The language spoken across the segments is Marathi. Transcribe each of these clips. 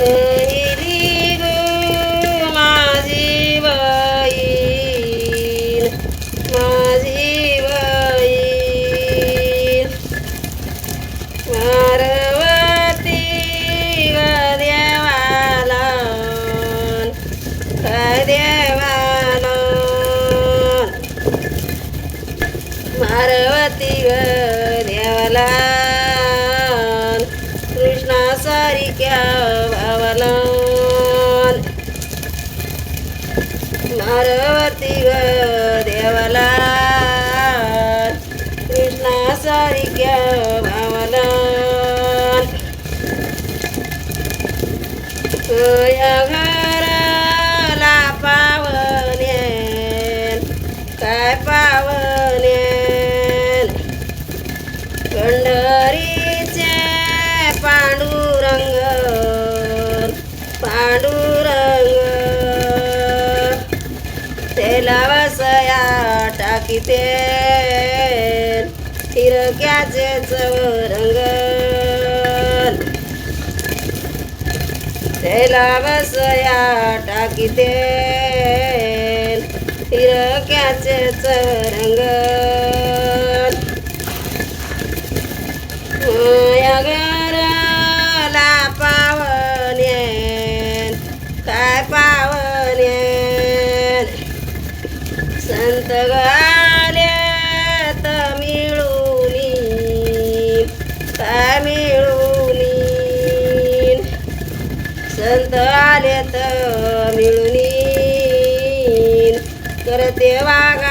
गैरी ग माझी बाई माझी बाई मारवती गद्यावाला गद्यावाला मारवती ग पार्वती ग देवला. कृष्णा सारिक्या की ते हिरक्याचे चवरंग तेला बसया टाकी ते हिरक्याचे चवर करत मिळून करते वागा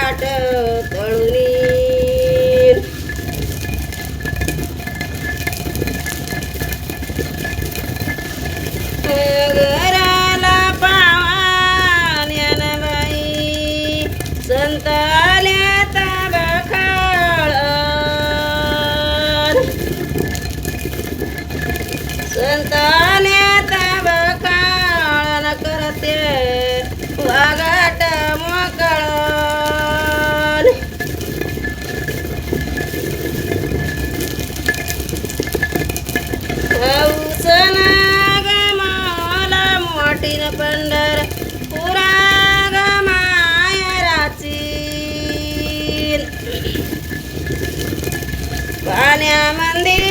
पंढर पुराग मायराची पाण्या मंदिर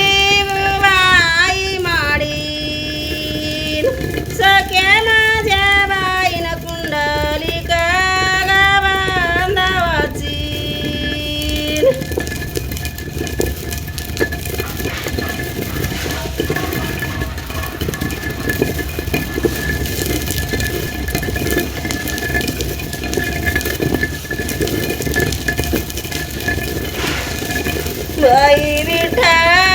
เลยวิทา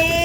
bye.